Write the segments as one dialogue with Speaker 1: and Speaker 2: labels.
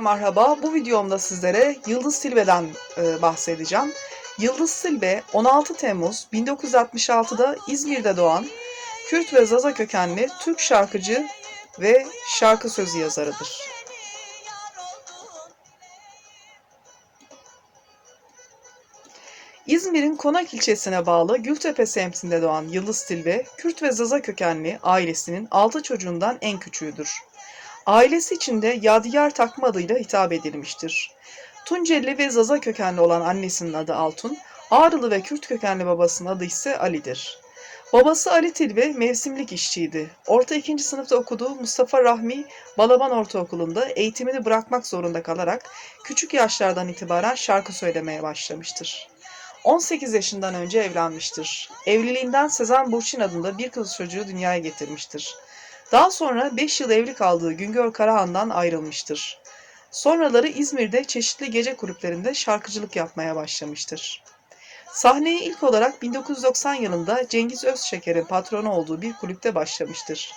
Speaker 1: Merhaba, bu videomda sizlere Yıldız Tilbe'den e, bahsedeceğim. Yıldız Tilbe 16 Temmuz 1966'da İzmir'de doğan Kürt ve Zaza kökenli Türk şarkıcı ve şarkı sözü yazarıdır. İzmir'in Konak ilçesine bağlı Gültepe semtinde doğan Yıldız Tilbe, Kürt ve Zaza kökenli ailesinin 6 çocuğundan en küçüğüdür. Ailesi içinde Yadigar takma adıyla hitap edilmiştir. Tunceli ve Zaza kökenli olan annesinin adı Altun, Ağrılı ve Kürt kökenli babasının adı ise Ali'dir. Babası Ali Tilbe mevsimlik işçiydi. Orta ikinci sınıfta okuduğu Mustafa Rahmi Balaban Ortaokulu'nda eğitimini bırakmak zorunda kalarak küçük yaşlardan itibaren şarkı söylemeye başlamıştır. 18 yaşından önce evlenmiştir. Evliliğinden Sezen Burçin adında bir kız çocuğu dünyaya getirmiştir. Daha sonra 5 yıl evli kaldığı Güngör Karahan'dan ayrılmıştır. Sonraları İzmir'de çeşitli gece kulüplerinde şarkıcılık yapmaya başlamıştır. Sahneye ilk olarak 1990 yılında Cengiz Özşeker'in patronu olduğu bir kulüpte başlamıştır.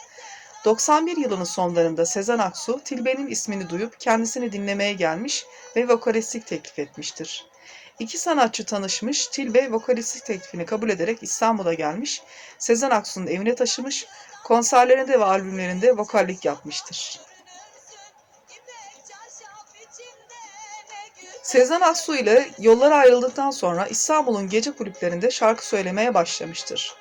Speaker 1: 91 yılının sonlarında Sezen Aksu, Tilbe'nin ismini duyup kendisini dinlemeye gelmiş ve vokalistlik teklif etmiştir. İki sanatçı tanışmış, Tilbe vokalistlik teklifini kabul ederek İstanbul'a gelmiş, Sezen Aksu'nun evine taşımış, konserlerinde ve albümlerinde vokallik yapmıştır. Sezen Aksu ile yollar ayrıldıktan sonra İstanbul'un gece kulüplerinde şarkı söylemeye başlamıştır.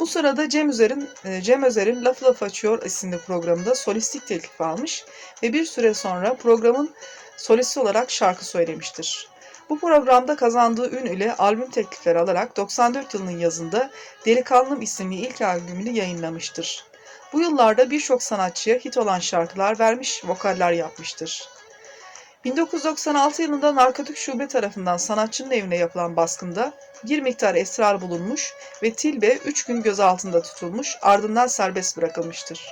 Speaker 1: Bu sırada Cem Özer'in e, Cem Özer'in Laf Laf Açıyor isimli programında solistlik teklifi almış ve bir süre sonra programın solisti olarak şarkı söylemiştir. Bu programda kazandığı ün ile albüm teklifleri alarak 94 yılının yazında Delikanlım isimli ilk albümünü yayınlamıştır. Bu yıllarda birçok sanatçıya hit olan şarkılar vermiş, vokaller yapmıştır. 1996 yılında Narkotik Şube tarafından sanatçının evine yapılan baskında bir miktar esrar bulunmuş ve Tilbe 3 gün gözaltında tutulmuş ardından serbest bırakılmıştır.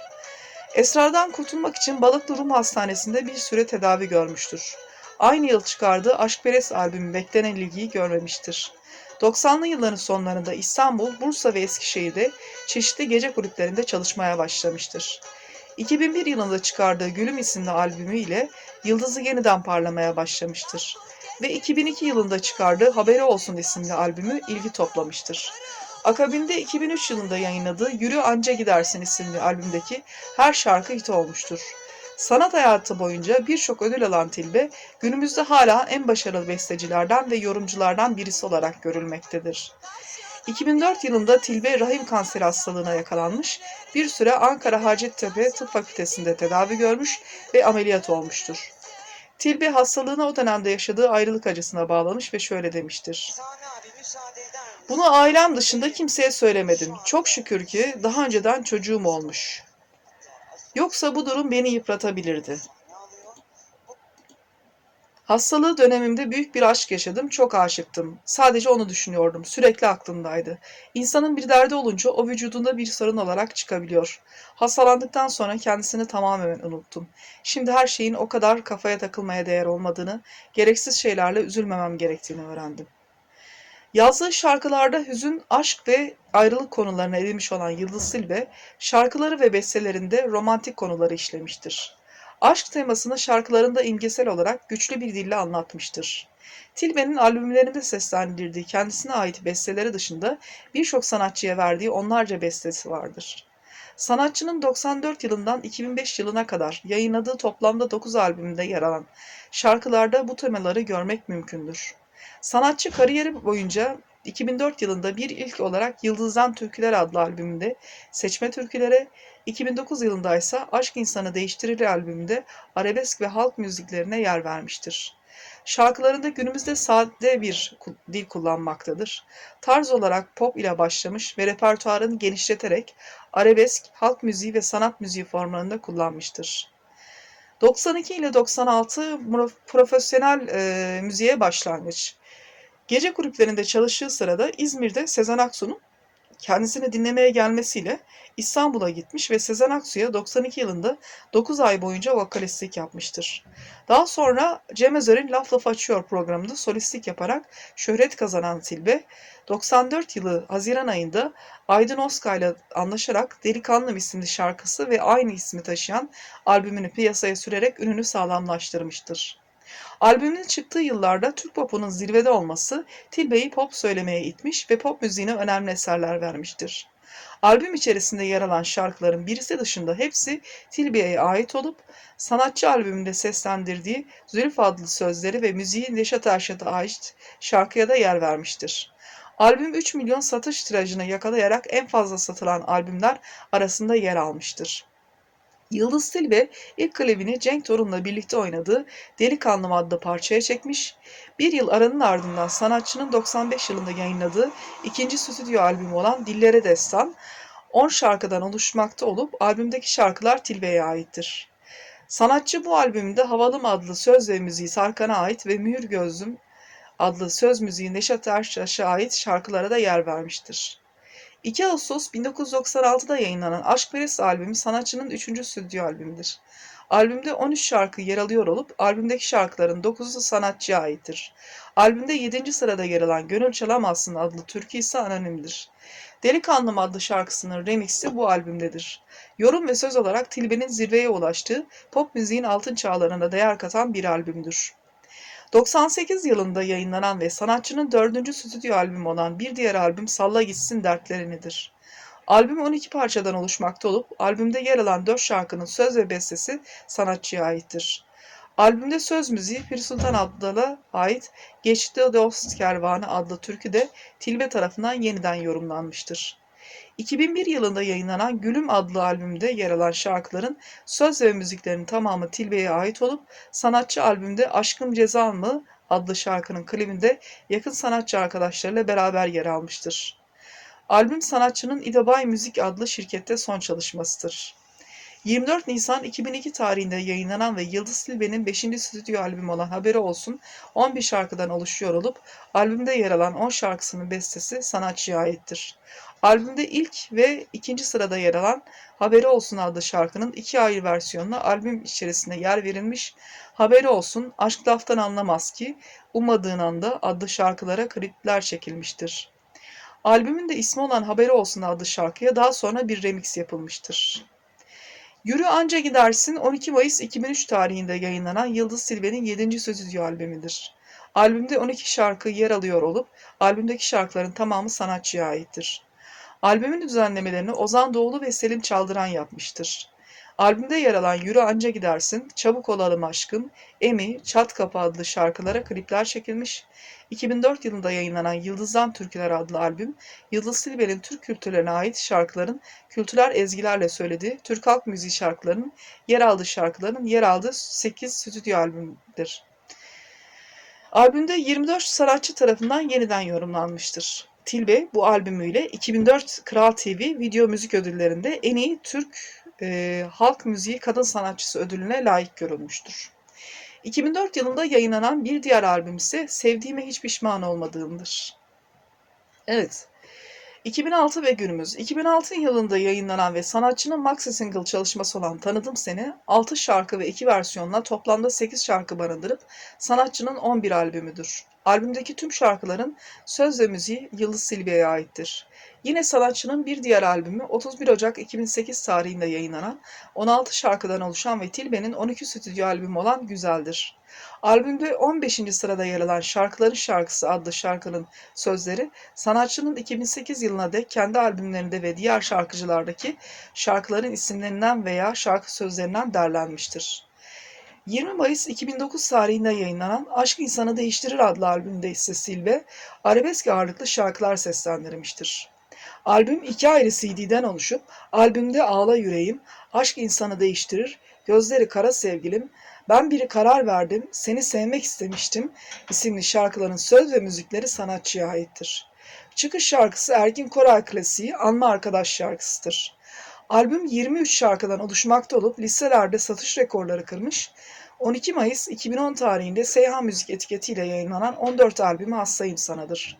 Speaker 1: Esrardan kurtulmak için Balıklı Rum Hastanesi'nde bir süre tedavi görmüştür. Aynı yıl çıkardığı Aşkperest albümü beklenen ilgiyi görmemiştir. 90'lı yılların sonlarında İstanbul, Bursa ve Eskişehir'de çeşitli gece kulüplerinde çalışmaya başlamıştır. 2001 yılında çıkardığı Gülüm isimli albümü ile yıldızı yeniden parlamaya başlamıştır. Ve 2002 yılında çıkardığı Haberi Olsun isimli albümü ilgi toplamıştır. Akabinde 2003 yılında yayınladığı Yürü Anca Gidersin isimli albümdeki her şarkı hit olmuştur. Sanat hayatı boyunca birçok ödül alan Tilbe, günümüzde hala en başarılı bestecilerden ve yorumculardan birisi olarak görülmektedir. 2004 yılında Tilbe rahim kanseri hastalığına yakalanmış, bir süre Ankara Hacettepe Tıp Fakültesi'nde tedavi görmüş ve ameliyat olmuştur. Tilbe hastalığına o dönemde yaşadığı ayrılık acısına bağlamış ve şöyle demiştir. Bunu ailem dışında kimseye söylemedim. Çok şükür ki daha önceden çocuğum olmuş. Yoksa bu durum beni yıpratabilirdi. Hastalığı dönemimde büyük bir aşk yaşadım, çok aşıktım. Sadece onu düşünüyordum, sürekli aklımdaydı. İnsanın bir derdi olunca o vücudunda bir sorun olarak çıkabiliyor. Hastalandıktan sonra kendisini tamamen unuttum. Şimdi her şeyin o kadar kafaya takılmaya değer olmadığını, gereksiz şeylerle üzülmemem gerektiğini öğrendim. Yazdığı şarkılarda hüzün, aşk ve ayrılık konularına edilmiş olan Yıldız Silbe, şarkıları ve bestelerinde romantik konuları işlemiştir. Aşk temasını şarkılarında imgesel olarak güçlü bir dille anlatmıştır. Tilbe'nin albümlerinde seslendirdiği kendisine ait besteleri dışında birçok sanatçıya verdiği onlarca bestesi vardır. Sanatçının 94 yılından 2005 yılına kadar yayınladığı toplamda 9 albümünde yer alan şarkılarda bu temaları görmek mümkündür. Sanatçı kariyeri boyunca 2004 yılında bir ilk olarak Yıldızdan Türküler adlı albümünde seçme türkülere, 2009 yılında ise Aşk İnsanı Değiştirir albümünde arabesk ve halk müziklerine yer vermiştir. Şarkılarında günümüzde sade bir dil kullanmaktadır. Tarz olarak pop ile başlamış ve repertuarını genişleterek arabesk, halk müziği ve sanat müziği formlarında kullanmıştır. 92 ile 96 profesyonel e, müziğe başlangıç. Gece kulüplerinde çalıştığı sırada İzmir'de Sezen Aksu'nun kendisini dinlemeye gelmesiyle İstanbul'a gitmiş ve Sezen Aksu'ya 92 yılında 9 ay boyunca vokalistlik yapmıştır. Daha sonra Cem Özer'in Laf Laf Açıyor programında solistlik yaparak şöhret kazanan Tilbe, 94 yılı Haziran ayında Aydın Oska ile anlaşarak Delikanlım isimli şarkısı ve aynı ismi taşıyan albümünü piyasaya sürerek ününü sağlamlaştırmıştır. Albümün çıktığı yıllarda Türk popunun zirvede olması Tilbe'yi pop söylemeye itmiş ve pop müziğine önemli eserler vermiştir. Albüm içerisinde yer alan şarkıların birisi dışında hepsi Tilbe'ye ait olup sanatçı albümünde seslendirdiği Zülf adlı sözleri ve müziği Neşet Erşat'a ait şarkıya da yer vermiştir. Albüm 3 milyon satış tirajını yakalayarak en fazla satılan albümler arasında yer almıştır. Yıldız Tilbe ilk klibini Cenk Torun'la birlikte oynadığı Delikanlım adlı parçaya çekmiş. Bir yıl aranın ardından sanatçının 95 yılında yayınladığı ikinci stüdyo albümü olan Dillere Destan 10 şarkıdan oluşmakta olup albümdeki şarkılar Tilbe'ye aittir. Sanatçı bu albümde Havalım adlı söz ve müziği Sarkan'a ait ve Mühür Gözlüm adlı söz müziği Neşet Ertaş'a ait şarkılara da yer vermiştir. 2 Ağustos 1996'da yayınlanan Aşkperest albümü sanatçının 3. stüdyo albümüdür. Albümde 13 şarkı yer alıyor olup albümdeki şarkıların 9'u sanatçıya aittir. Albümde 7. sırada yer alan Gönül Çalamazsın adlı türkü ise anonimdir. Delikanlım adlı şarkısının remixi bu albümdedir. Yorum ve söz olarak Tilbe'nin zirveye ulaştığı pop müziğin altın çağlarına değer katan bir albümdür. 98 yılında yayınlanan ve sanatçının dördüncü stüdyo albümü olan bir diğer albüm Salla Gitsin Dertlerinidir. Albüm 12 parçadan oluşmakta olup albümde yer alan 4 şarkının söz ve bestesi sanatçıya aittir. Albümde söz müziği Pir Sultan Abdal'a ait Geçti Dost Kervanı adlı türkü de Tilbe tarafından yeniden yorumlanmıştır. 2001 yılında yayınlanan Gülüm adlı albümde yer alan şarkıların söz ve müziklerinin tamamı Tilbe'ye ait olup sanatçı albümde Aşkım Ceza mı adlı şarkının klibinde yakın sanatçı arkadaşlarıyla beraber yer almıştır. Albüm sanatçının İdabay Müzik adlı şirkette son çalışmasıdır. 24 Nisan 2002 tarihinde yayınlanan ve Yıldız Tilbe'nin 5. stüdyo albümü olan Haberi Olsun 11 şarkıdan oluşuyor olup albümde yer alan 10 şarkısının bestesi sanatçıya aittir. Albümde ilk ve ikinci sırada yer alan Haberi Olsun adlı şarkının iki ayrı versiyonuna albüm içerisinde yer verilmiş. Haberi Olsun, Aşk Laftan Anlamaz ki, Ummadığın Anda adlı şarkılara klipler çekilmiştir. Albümün de ismi olan Haberi Olsun adlı şarkıya daha sonra bir remix yapılmıştır. Yürü Anca Gidersin 12 Mayıs 2003 tarihinde yayınlanan Yıldız Tilbe'nin 7. stüdyo albümüdür. Albümde 12 şarkı yer alıyor olup albümdeki şarkıların tamamı sanatçıya aittir. Albümün düzenlemelerini Ozan Doğulu ve Selim Çaldıran yapmıştır. Albümde yer alan Yürü Anca Gidersin, Çabuk Olalım Aşkım, Emi, Çat Kapı adlı şarkılara klipler çekilmiş. 2004 yılında yayınlanan Yıldızdan Türküler adlı albüm, Yıldız Tilbe'nin Türk kültürlerine ait şarkıların kültürel ezgilerle söylediği Türk halk müziği şarkılarının yer aldığı şarkıların yer aldığı 8 stüdyo albümüdür. Albümde 24 sanatçı tarafından yeniden yorumlanmıştır. Tilbe bu albümüyle 2004 Kral TV Video Müzik Ödülleri'nde en iyi Türk e, halk müziği kadın sanatçısı ödülüne layık görülmüştür. 2004 yılında yayınlanan bir diğer albüm ise Sevdiğime Hiç Pişman Olmadığımdır. Evet, 2006 ve günümüz. 2006 yılında yayınlanan ve sanatçının maxi single çalışması olan Tanıdım Seni, 6 şarkı ve 2 versiyonla toplamda 8 şarkı barındırıp sanatçının 11 albümüdür. Albümdeki tüm şarkıların söz ve müziği Yıldız Silbe'ye aittir. Yine sanatçının bir diğer albümü 31 Ocak 2008 tarihinde yayınlanan 16 şarkıdan oluşan ve Tilbe'nin 12 stüdyo albümü olan Güzeldir. Albümde 15. sırada yer alan Şarkıların Şarkısı adlı şarkının sözleri sanatçının 2008 yılına dek kendi albümlerinde ve diğer şarkıcılardaki şarkıların isimlerinden veya şarkı sözlerinden derlenmiştir. 20 Mayıs 2009 tarihinde yayınlanan Aşk İnsanı Değiştirir adlı albümde ise Silve, arabesk ağırlıklı şarkılar seslendirmiştir. Albüm iki ayrı CD'den oluşup albümde Ağla Yüreğim, Aşk İnsanı Değiştirir, Gözleri Kara Sevgilim, Ben Biri Karar Verdim, Seni Sevmek İstemiştim isimli şarkıların söz ve müzikleri sanatçıya aittir. Çıkış şarkısı Ergin Koray klasiği Anma Arkadaş şarkısıdır. Albüm 23 şarkıdan oluşmakta olup listelerde satış rekorları kırmış, 12 Mayıs 2010 tarihinde Seyhan Müzik etiketiyle yayınlanan 14 albümü Hastayım Sanadır.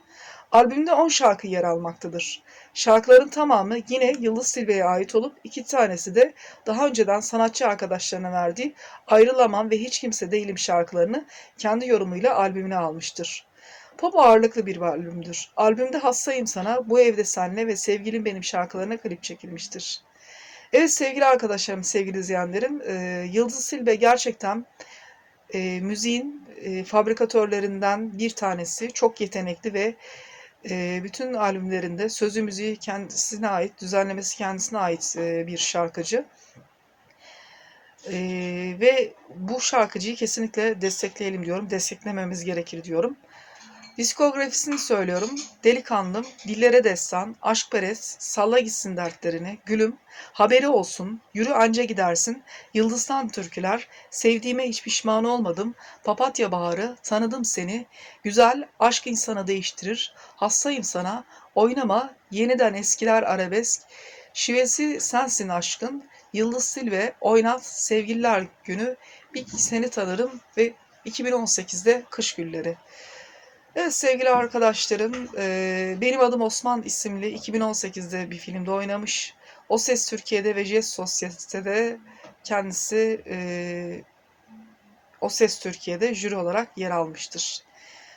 Speaker 1: Albümde 10 şarkı yer almaktadır. Şarkıların tamamı yine Yıldız Silve'ye ait olup iki tanesi de daha önceden sanatçı arkadaşlarına verdiği Ayrılamam ve Hiç Kimse Değilim şarkılarını kendi yorumuyla albümüne almıştır. Pop ağırlıklı bir albümdür. Albümde Hastayım Sana, Bu Evde Senle ve Sevgilim Benim şarkılarına klip çekilmiştir. Evet sevgili arkadaşlarım, sevgili izleyenlerim, e, Yıldız Silbe gerçekten e, müziğin e, fabrikatörlerinden bir tanesi. Çok yetenekli ve e, bütün albümlerinde sözü müziği kendisine ait, düzenlemesi kendisine ait e, bir şarkıcı. E, ve bu şarkıcıyı kesinlikle destekleyelim diyorum, desteklememiz gerekir diyorum. Diskografisini söylüyorum. Delikanlım, Dillere Destan, Aşkperest, Salla Gitsin Dertlerini, Gülüm, Haberi Olsun, Yürü Anca Gidersin, Yıldızdan Türküler, Sevdiğime Hiç Pişman Olmadım, Papatya Baharı, Tanıdım Seni, Güzel, Aşk insanı Değiştirir, Hastayım Sana, Oynama, Yeniden Eskiler Arabesk, Şivesi Sensin Aşkın, Yıldız Silve, Oynat, Sevgililer Günü, Bir Seni Tanırım ve 2018'de Kış Gülleri. Evet sevgili arkadaşlarım, eee, Benim Adım Osman isimli 2018'de bir filmde oynamış. O Ses Türkiye'de ve Jest Sosyete'de kendisi eee, O Ses Türkiye'de jüri olarak yer almıştır.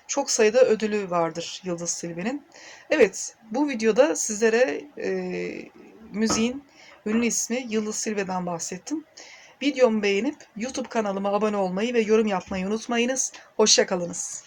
Speaker 1: Çok sayıda ödülü vardır Yıldız Silbe'nin. Evet, bu videoda sizlere eee, müziğin ünlü ismi Yıldız Silbe'den bahsettim. Videomu beğenip YouTube kanalıma abone olmayı ve yorum yapmayı unutmayınız. Hoşçakalınız.